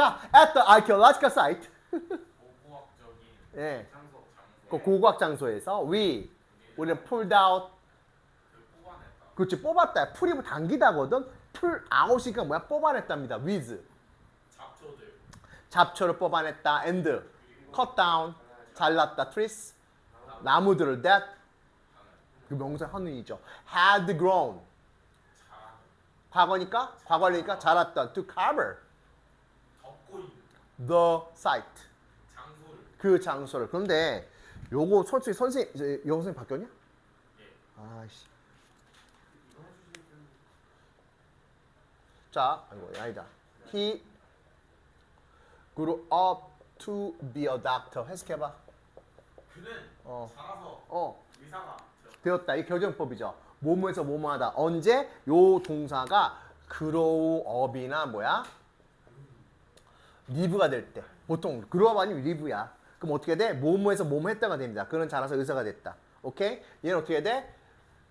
자, at the archaeological site. 고고학적인 예. 그 고고학 장소에서 we 우리는 pulled out 그 그렇지 뽑았다. 풀이 당기다거든. 풀 아웃이니까 뭐야? 뽑아냈답니다. with 잡초들 잡초를 뽑아냈다. and cut down 잘랐다. trees 나무들을 that 그 명사 하는이죠. had grown 과거니까 과거니까 자랐던 to cover the site 장소를 그 장소를 그런데 요거 솔직히 선생 이제 여 선생 바뀌었냐? 예 아씨. 자, 아이고 아니다. He grew up to be a doctor. 해석해봐. 그는 어. 자라서 어, 의사가 되었다. 이 교정법이죠. 뭐뭐에서 뭐뭐하다. 언제 요 동사가 grow up이나 뭐야? 리브가 될 때. 보통 up 아니면 리브야. 그럼 어떻게 돼? 뭐뭐에서 뭐뭐 했다가 됩니다. 그는 자라서 의사가 됐다. 오케이? 얘는 어떻게 돼?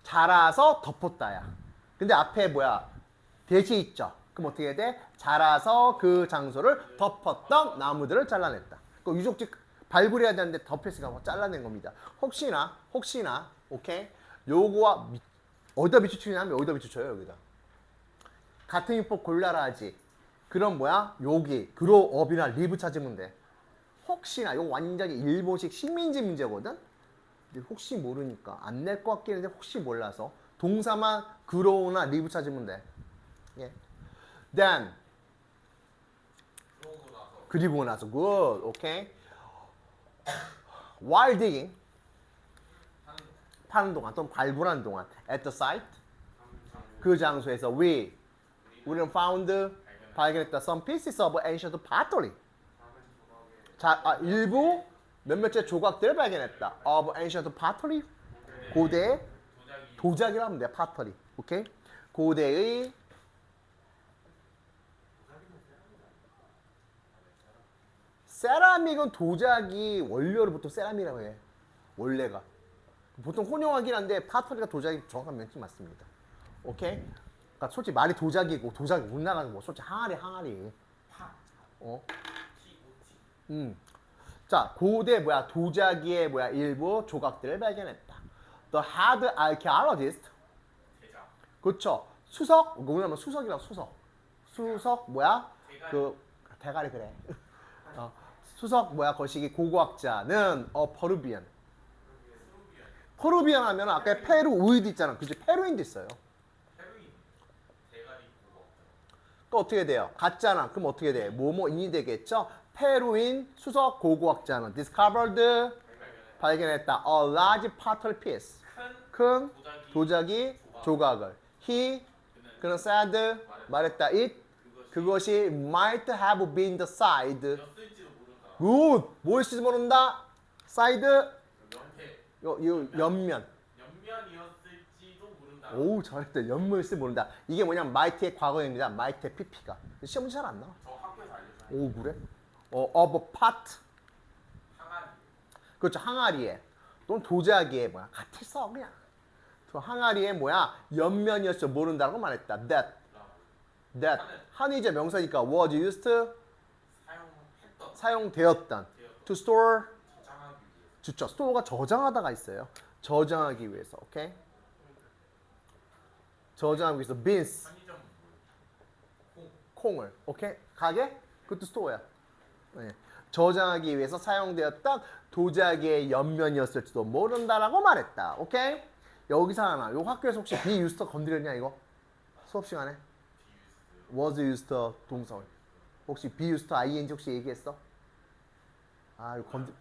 자라서 덮었다야. 근데 앞에 뭐야? 대시 있죠. 그럼 어떻게 돼? 자라서 그 장소를 덮었던 나무들을 잘라냈다. 그 유족지 발굴해야 되는데 덮였으니까 뭐 잘라낸 겁니다. 혹시나 혹시나 오케이? 요거와 미- 어디다 비추치냐면 여기다 비추쳐요 여기다. 같은 유법 골라라 하지. 그럼 뭐야? 여기 그로업이나 리브 찾으면 돼. 혹시나 이거 완전히 일본식 식민지 문제거든. 근데 혹시 모르니까 안 낼 것 같긴 한데 혹시 몰라서 동사만 그로우나 리브 찾으면 돼. 예. Then 그리고 나서 good, 오케이. While digging 파는 동안 또는 발굴하는 동안 at the site 그 장소에서 we 우리는 found 발견했다. Some pieces of ancient pottery. 자 아, 일부 몇몇째 조각들을 발견했다. Of ancient pottery. 고대 도자기 도자기라 하면 돼 pottery. 오케이? 고대의 세라믹은 도자기 원료를 보통 세라믹이라고 해. 원래가. 보통 혼용하긴 한데 파터리가 도자기 정확한 명칭 맞습니다. 오케이 그러니까 솔직히 말이 도자기고 도자기 못 나가는 거 솔직히 항아리 항아리 파어 음. 자, 고대 뭐야? 도자기의 뭐야? 일부 조각들을 발견했다. The hard archaeologist. 그렇죠. 수석. 뭐냐면 수석이라고 수석. 수석 뭐야? 대가리. 그 대가리 그래. 어, 수석 뭐야? 거시기 고고학자는 어 퍼루비안. 퍼루비안 하면 아까 페루 우이도 있잖아. 그지? 페루인도 있어요. 페루인 대가리 고거 그 어떻게 돼요? 같잖아. 그럼 어떻게 돼? 뭐뭐인이 되겠죠? 페루인 수석 고고학자는 discovered 발견했다. A large pottery piece. 큰큰 도자기 조각을. He 그는 said 말했다. It 그것이 might have been the side. Good. 무엇일지 모른다. side 요 옆면. 옆면이었을 지도 모른다 오 잘했다. 옆면일지 모른다. 이게 뭐냐면 might의 과거입니다. might의 pp가. 시험 문제 잘안 나와. 저 학교에서 알려줘요 오 그래? 어 of a pot. 항아리 그렇죠. 항아리에 또는 도자기에 뭐야 같이 써 그냥. 저 항아리에 뭐야 옆면이었어 모른다고 말했다. That that 한이 이제 명사니까 was used 사용했던 사용되었던 되었던 to store 저장하기 위해서 주죠. store가 저장하다가 있어요. 저장하기 위해서. 오케이. Beans 편의점 콩 콩을 오케이 가게 그것도 스토어야. 네. 저장하기 위해서 사용되었던 도자기의 옆면이었을지도 모른다라고 말했다. 오케이? 여기서 하나. 요 학교에서 혹시 be used 건드렸냐 이거? 수업 시간에 was used 동사. 혹시 be used ing 혹시 얘기했어? 아 이거 건드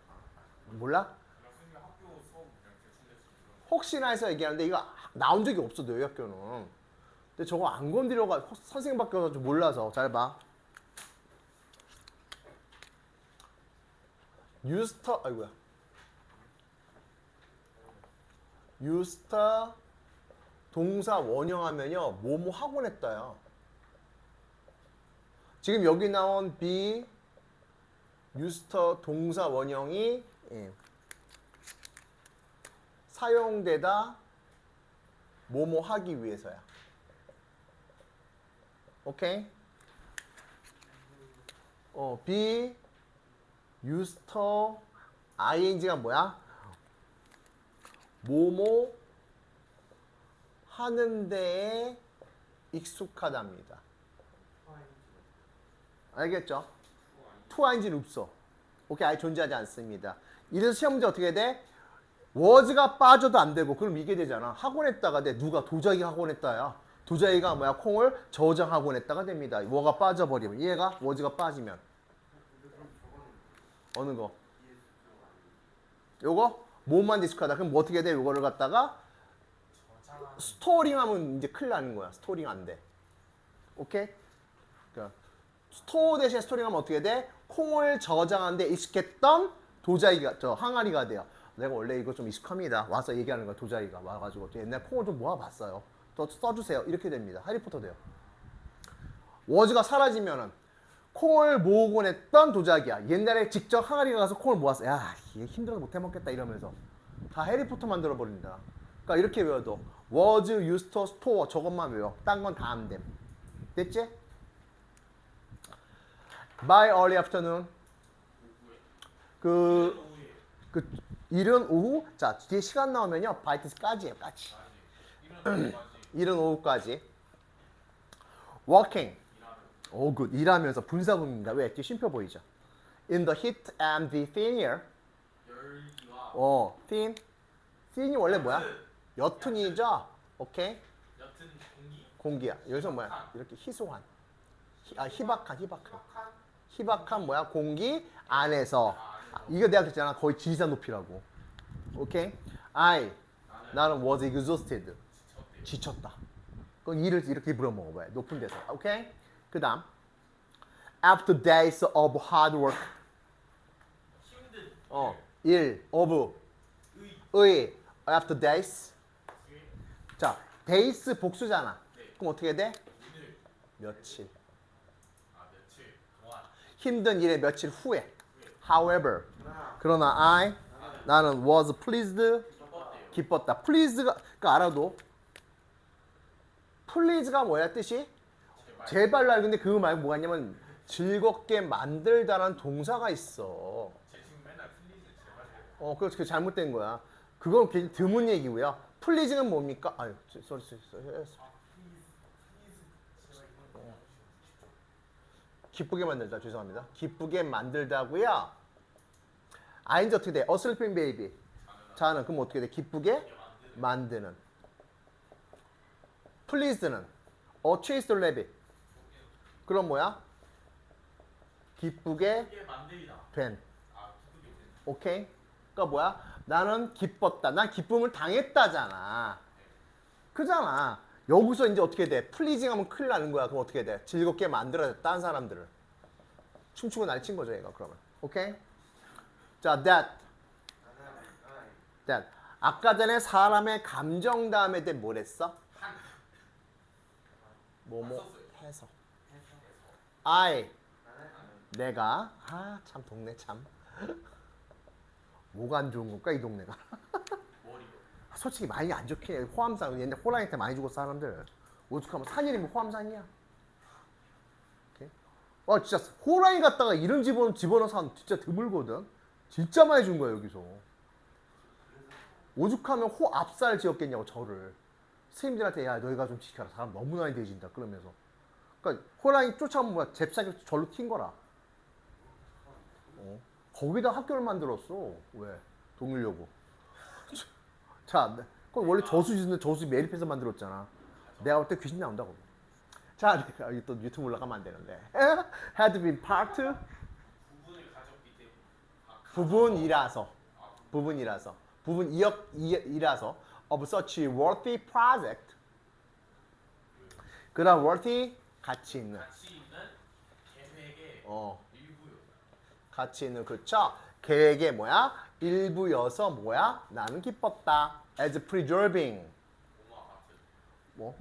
몰라? 그냥 선생님 학교 수업 그냥 대충 대충 혹시나 해서 얘기하는데 이거 나온 적이 없어 너희 학교는. 근데 저거 안 건드려가 선생님 바뀌어서 좀 몰라서 잘 봐. 유스터 아이고야. 유스터 동사 원형하면요 뭐뭐 하곤 했다요. 지금 여기 나온 be 유스터 동사 원형이 예. 사용되다 뭐뭐 하기 위해서야. 오케이? 어, be used ing가 뭐야? 뭐뭐 하는 데에 익숙하답니다. 알겠죠? to ing는 없어. 오케이, 아예 존재하지 않습니다. 이래서 시험 문제 어떻게 돼? Was가 빠져도 안 되고 그럼 이게 되잖아. 학원했다가 돼. 누가 도자기 학원했다야. 도자기가 뭐야? 콩을 저장 학원했다가 됩니다. 워가 빠져버리면 얘가 was가 빠지면 어느 거? 요거 몸만 디스크하다. 그럼 뭐 어떻게 돼? 요거를 갖다가 스토링하면 이제 큰일 나는 거야. 스토링 안 돼. 오케이? 그러니까 스토어 대신 스토링하면 어떻게 돼? 콩을 저장하는데 익숙했던 도자기가 저 항아리가 돼요. 내가 원래 이거 좀 익숙합니다. 와서 얘기하는 거야. 도자기가 와가지고 옛날 콩을 좀 모아봤어요. 더 써주세요. 이렇게 됩니다. 하리포터 돼요. 워즈가 사라지면은 콩을 모으곤 했던 도자기야. 옛날에 직접 항아리가 가서 콩을 모았어. 야, 이게 힘들어서 못 해먹겠다 이러면서 다 해리포터 만들어 버린다. 그러니까 이렇게 외워도 used to, store 저것만 외워. 딴 건 다 안 됨. 됐지? By early afternoon. 그, 오 이른 오후. 자 뒤에 시간 나오면요. this까지예요. 까지. 이른 오후까지. 일하는 오, 굿. 일하면서 분사구문입니다. 왜? 뒤에 쉼표 보이죠? In the heat and the thin air. 어, thin. thin이 원래 뭐야? 여튼이죠? 오케이? 옅은 공기 공기야. 여기서 뭐야? 이렇게 희소한. 희- 아, 희박한, 희박한. 희박한 뭐야? 공기 안에서. 아, 이거 내가 그랬잖아. 거의 지리산 높이라고. 오케이? I. 나는 was exhausted. 지쳤다. 그럼 이를 이렇게 물어 먹어봐요. 높은 데서. 오케이? 그 다음. After days of hard work. 힘든 어, 일, of, 의 의, after days. 의 자, days 복수잖아. 네. 그럼 어떻게 돼? 며칠. 아 며칠 동안 힘든 일의 며칠 후에. However. 그러나 I, 나는 was pleased, 기뻤다. please가, 그 알아도. please가 뭐야 뜻이? 제발 제발날 근데 그거 말고 뭐가 있냐면 즐겁게 만들다라는 동사가 있어. 어, 그래서 그 잘못된 거야. 그건 굉장히 드문 얘기고요. 플리즈는 뭡니까? 아유, 쏘리, 쏘리, 쏘리. 기쁘게 만들다. 죄송합니다. 기쁘게 만들다고요. 아인지 어떻게 돼? Sleeping baby. 자는 그럼 어떻게 돼? 기쁘게 만드는. pleased는 A chased rabbit. 그럼 뭐야? 기쁘게 된. 오케이? 그러니까 뭐야? 나는 기뻤다. 난 기쁨을 당했다잖아. 그잖아. 여기서 이제 어떻게 돼? 플리징 하면 큰일 나는 거야. 그럼 어떻게 돼? 즐겁게 만들어야 돼. 다른 사람들을. 춤추고 날친 거죠, 얘가 그러면. 오케이? 자, that. that. 아까 전에 사람의 감정 다음에 대 뭐랬어? 한 뭐뭐. 해서. I. 내가. 아, 참 동네 참. 뭐가 안 좋은 걸까, 이 동네가. 머리로 솔직히 많이 안 좋긴 해. 호암산 옛날 호랑이한테 많이 죽었어 사람들. 오죽하면 산 이름이 호암산이야. 와 진짜 호랑이 갖다가 이런 집어 집어넣은 사람 진짜 드물거든. 진짜 많이 준 거야 여기서. 오죽하면 호 앞살 지었겠냐고 저를. 스님들한테 야 너희가 좀 지켜라 사람 너무 많이 돼진다 그러면서. 그러니까 호랑이 쫓아오면 뭐야 잽싸게 절로 튄 거라. 어? 거기다 학교를 만들었어. 왜? 동일려고. 자, 네. 그건 원래 저수 짓는 저수 매립해서 만들었잖아. 내가 볼 때 귀신 나온다고. 자, 여기 또 유튜브 올라가면 안 되는데. had been part 부분을 가졌기 때문에 아, 부분이라서 아, 부분이라서 부분 이역 이라서 of such worthy project. 그런 worthy 가치 있는 가치 있는 계획의 어 일부요 가치 있는 그쵸 계획의 뭐야 일부여서 뭐야 나는 기뻤다 as preserving 공화 같은 뭐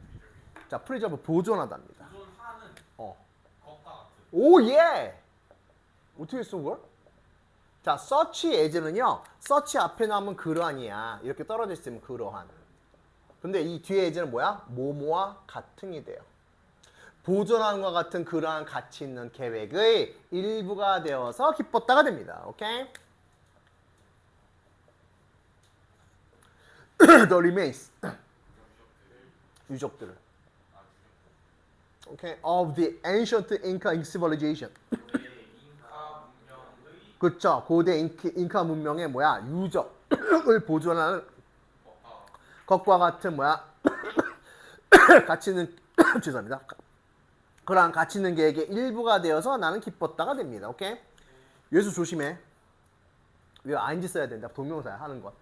자, 프리저브 보존하답니다. 보존하는 어. 것과 같은 오 예. 어떻게 쓴 걸? 자, such as는요. such 앞에 나오면 그러한이야. 이렇게 떨어져 있으면 그러한. 근데 이 뒤에 as는 뭐야? 뭐뭐와 같은이 돼요. 것 같은 그러한 가치 있는 계획의 일부가 되어서 기뻤다가 됩니다. 오케이? The remains 유적들을 오케이 of the ancient Inca civilization 문명의 그쵸. 고대 인크, 인카 문명의 뭐야? 유적을 보존하는 것과 같은 뭐야? 가치 있는 죄송합니다. 그러한 가치 있는 계획의 일부가 되어서 나는 기뻤다가 됩니다. 오케이? 예수 조심해. 왜 아인지 써야 된다. 동명사야. 하는 것